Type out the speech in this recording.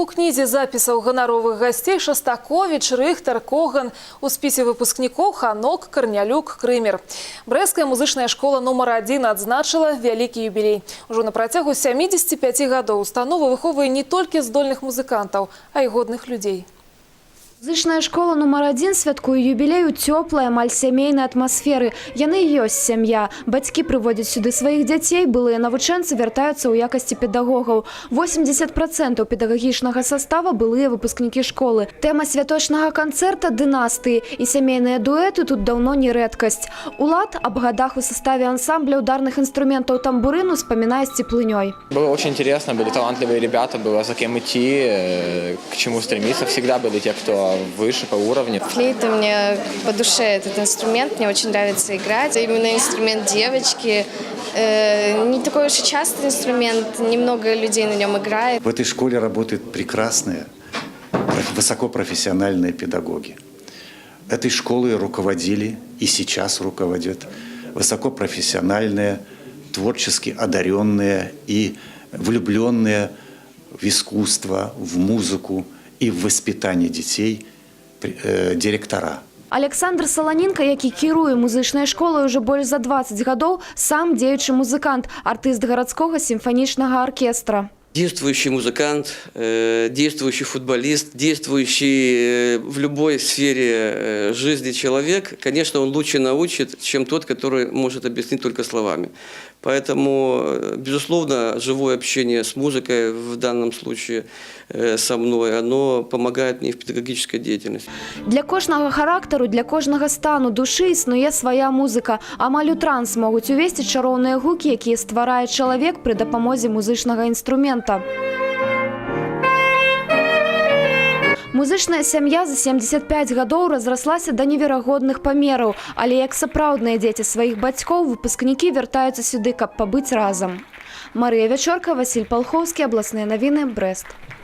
У кнізе запісаў ганаровых гасцей Шастаковіч, Рыхтар, Коган, у спісе выпускнікоў Ханок, Карнялюк, Крымер. Брэская музычная школа нумар адзін адзначыла вялікі юбілей. Ужо на працягу 75 гадоў установа выхоўвае не толькі здольных музыкантаў, а і годных людзей. Музычная школа нумар адзін святкуе юбілей у цёплай, амаль сямейнай атмасферы. Яны і ёсць сям'я. Бацькі прыводзяць сюды сваіх дзяцей, былыя навучэнцы вяртаюцца ў якасці педагогаў. 80% педагагічнага састава былыя выпускнікі школы. Тэма святочнага канцэрта дынастыі і сямейныя дуэты тут даўно не рэдкасць. Улад аб гадах у саставе ансамбля ударных інструментаў тамбурыну спамінае з цеплынёй. Было очень интересно, были талантливые ребята, было за кем идти, э, к чему стремиться. Всегда были те, кто выше по уровню. Флейта мне по душе этот инструмент, мне очень нравится играть. Именно инструмент девочки. Э, не такой уж и частый инструмент, немного людей на нем играет. В этой школе работают прекрасные, проф- высокопрофессиональные педагоги. Этой школой руководили и сейчас руководят высокопрофессиональные, творчески одаренные и влюбленные в искусство, в музыку и в воспитание детей пр- э, директора. Александр Саланенко, які кіруе музычнай школай уже больш за 20 гадоў, сам дзеючы музыкант, артыст гарадскога сімфанічнага аркестра. Действующий музыкант, э, действующий футболист, действующий э, в любой сфере э, жизни человек, конечно, он лучше научит, чем тот, который может объяснить только словами. Поэтому, э, безусловно, живое общение с музыкой в данном случае э, со мной, оно помогает мне в педагогической деятельности. Для кожнага характару, для кожнага стану душы існуе свая музыка. Амаль у транс могуць увесці чароўныя гукі, якія стварае чалавек пры дапамозе музычнага інструмента. Музычная сям'я за 75 гадоў разраслася да неверагодных памераў, але як сапраўдныя дзеці сваіх бацькоў выпускнікі вяртаюцца сюды, каб пабыць разам. Марыя Вячорка, Васіль Палхоўскі, абласныя навіны, Брэст.